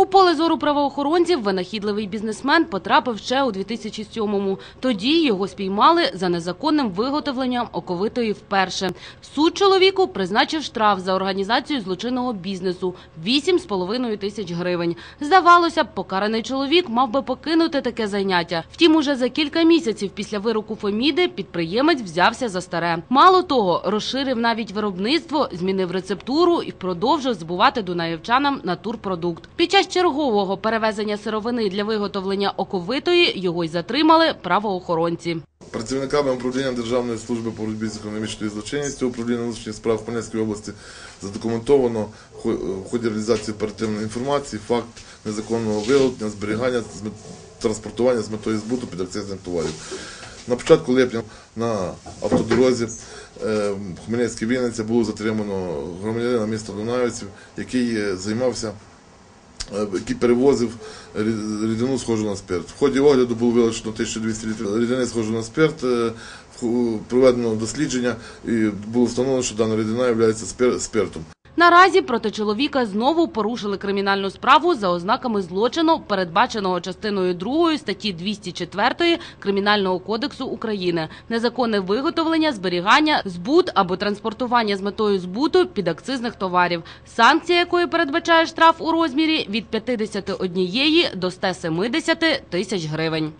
У поле зору правоохоронців винахідливий бізнесмен потрапив ще у 2007-му. Тоді його спіймали за незаконним виготовленням оковитої вперше. Суд чоловіку призначив штраф за організацію злочинного бізнесу – 8,5 тисяч гривень. Здавалося б, покараний чоловік мав би покинути таке заняття. Втім, уже за кілька місяців після вироку Фоміди підприємець взявся за старе. Мало того, розширив навіть виробництво, змінив рецептуру і продовжив збувати дунаєвчанам натурпродукт. Під час чергового перевезення сировини для виготовлення оковитої його й затримали правоохоронці. Працівниками управління Державної служби по боротьбі з економічною злочинністю управління внутрішніх справ Хмельницької області задокументовано в ході реалізації оперативної інформації факт незаконного виготовлення, зберігання, транспортування з метою збуту підакцизних товарів. На початку липня на автодорозі е, Хмельницький Вінниця було затримано громадянина міста Дунаївців, який е, займався е, який перевозив рідину схожу на спирт. В ході огляду було вилучено 1200 літрів рідини схожу на спирт, е, проведено дослідження і було встановлено, що дана рідина є спир- спиртом. Наразі проти чоловіка знову порушили кримінальну справу за ознаками злочину, передбаченого частиною 2 статті 204 Кримінального кодексу України. Незаконне виготовлення, зберігання, збут або транспортування з метою збуту підакцизних товарів, санкція якої передбачає штраф у розмірі від 51 до 170 тисяч гривень.